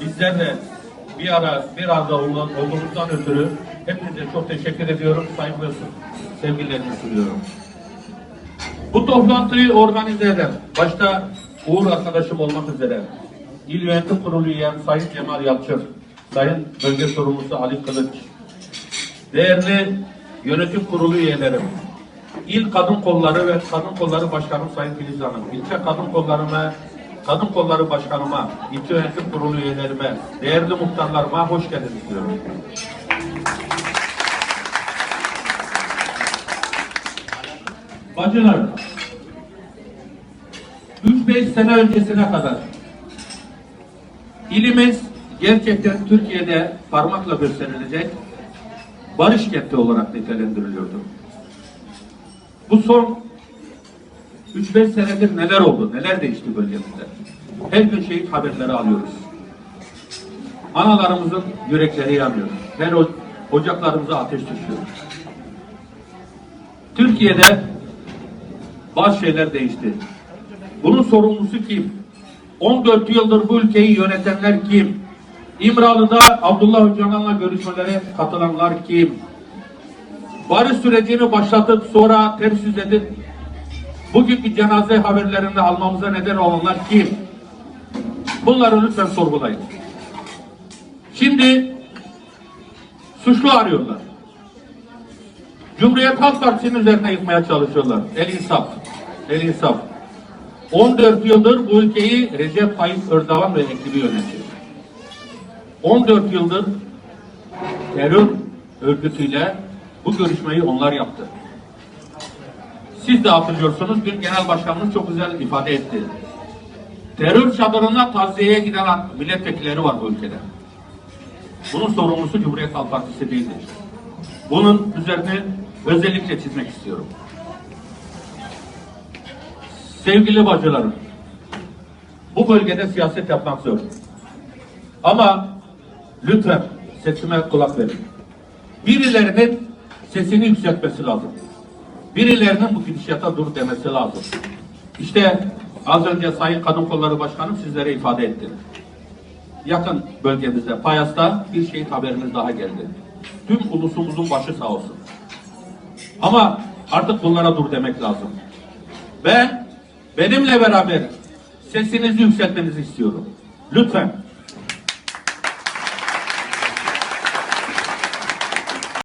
bizler de bir ara bir arada olduğumuzdan ötürü hepinize çok teşekkür ediyorum. Saygı ve sevgilerimi sunuyorum. Bu toplantıyı organize eden, başta Uğur arkadaşım olmak üzere, İl Yönetim Kurulu üyem Sayın Cemal Yalçın, Sayın Bölge Sorumlusu Ali Kılıç, değerli yönetim kurulu üyelerim, İl Kadın Kolları ve Kadın Kolları Başkanım Sayın Filiz Hanım, ilçe Kadın Kollarıma, Kadın Kolları Başkanıma, ilçe yönetim kurulu üyelerime, değerli muhtarlarıma hoş geldiniz diyorum. Bacılar, 3-5 sene öncesine kadar ilimiz gerçekten Türkiye'de parmakla gösterilecek barış kenti olarak nitelendiriliyordu. Bu son 3-5 senedir neler oldu, neler değişti bölgemizde? Her gün şehit haberleri alıyoruz. Analarımızın yürekleri yanıyor. Her ocaklarımıza ateş düşüyor. Türkiye'de bazı şeyler değişti. Bunun sorumlusu kim? 14 yıldır bu ülkeyi yönetenler kim? İmralı'da Abdullah Öcalan'la görüşmelere katılanlar kim? Barış sürecini başlatıp sonra ters yüz edip bugünkü cenaze haberlerini almamıza neden olanlar kim? Bunları lütfen sorgulayın. Şimdi suçlu arıyorlar. Cumhuriyet Halk Partisi'nin üzerine yıkmaya çalışıyorlar. El insaf. El insaf. 14 yıldır bu ülkeyi Recep Tayyip Erdoğan ve ekibi yönetiyor. 14 yıldır terör örgütüyle bu görüşmeyi onlar yaptı. Siz de hatırlıyorsunuz, dün Genel Başkanımız çok güzel ifade etti. Terör çadırına taziyeye giden milletvekilleri var bu ülkede. Bunun sorumlusu Cumhuriyet Halk Partisi değildir. Bunun üzerine özellikle çizmek istiyorum. Sevgili bacılarım, bu bölgede siyaset yapmak zor. Ama lütfen sesime kulak verin. Birilerinin sesini yükseltmesi lazım. Birilerinin bu gidişata dur demesi lazım. İşte az önce Sayın Kadın Kolları Başkanım sizlere ifade etti. Yakın bölgemizde, Payas'ta bir şehit haberimiz daha geldi. Tüm ulusumuzun başı sağ olsun. Ama artık bunlara dur demek lazım. Ben benimle beraber sesinizi yükseltmenizi istiyorum. Lütfen